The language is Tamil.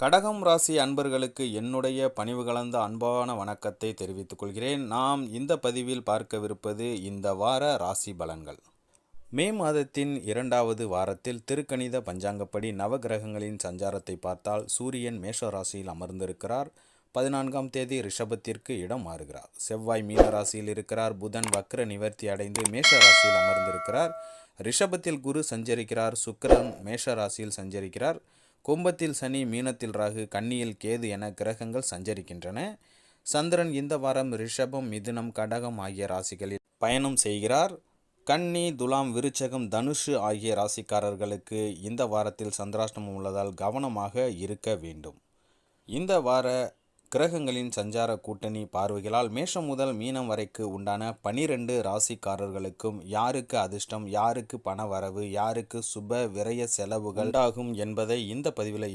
கடகம் ராசி அன்பர்களுக்கு என்னுடைய பணிவு கலந்த அன்பான வணக்கத்தை தெரிவித்துக் கொள்கிறேன். நாம் இந்த பதிவில் பார்க்கவிருப்பது இந்த வார ராசி பலன்கள். மே மாதத்தின் இரண்டாவது வாரத்தில் திருக்கணித பஞ்சாங்கப்படி நவகிரகங்களின் சஞ்சாரத்தை பார்த்தால் சூரியன் மேஷ ராசியில் அமர்ந்திருக்கிறார். பதினான்காம் தேதி ரிஷபத்திற்கு இடம் மாறுகிறார். செவ்வாய் மீன ராசியில் இருக்கிறார். புதன் வக்ர நிவர்த்தி அடைந்து மேஷ ராசியில் அமர்ந்திருக்கிறார். ரிஷபத்தில் குரு சஞ்சரிக்கிறார். சுக்கரன் மேஷ ராசியில் சஞ்சரிக்கிறார். கும்பத்தில் சனி மீனத்தில் ராகு கன்னியில் கேது என கிரகங்கள் சஞ்சரிக்கின்றன. சந்திரன் இந்த வாரம் ரிஷபம் மிதுனம் கடகம் ஆகிய ராசிகளில் பயணம் செய்கிறார். கன்னி துலாம் விருச்சகம் தனுஷு ஆகிய ராசிக்காரர்களுக்கு இந்த வாரத்தில் சந்திராஷ்டமம் உள்ளதால் கவனமாக இருக்க வேண்டும். இந்த வார கிரகங்களின் சஞ்சார கூட்டணி பார்வைகளால் மேஷம் முதல் மீனம் வரைக்கு உண்டான பனிரெண்டு ராசிக்காரர்களுக்கும் யாருக்கு அதிர்ஷ்டம் யாருக்கு பண வரவு யாருக்கு சுப விரய செலவுகள் உண்டாகும் என்பதை இந்த பதிவில்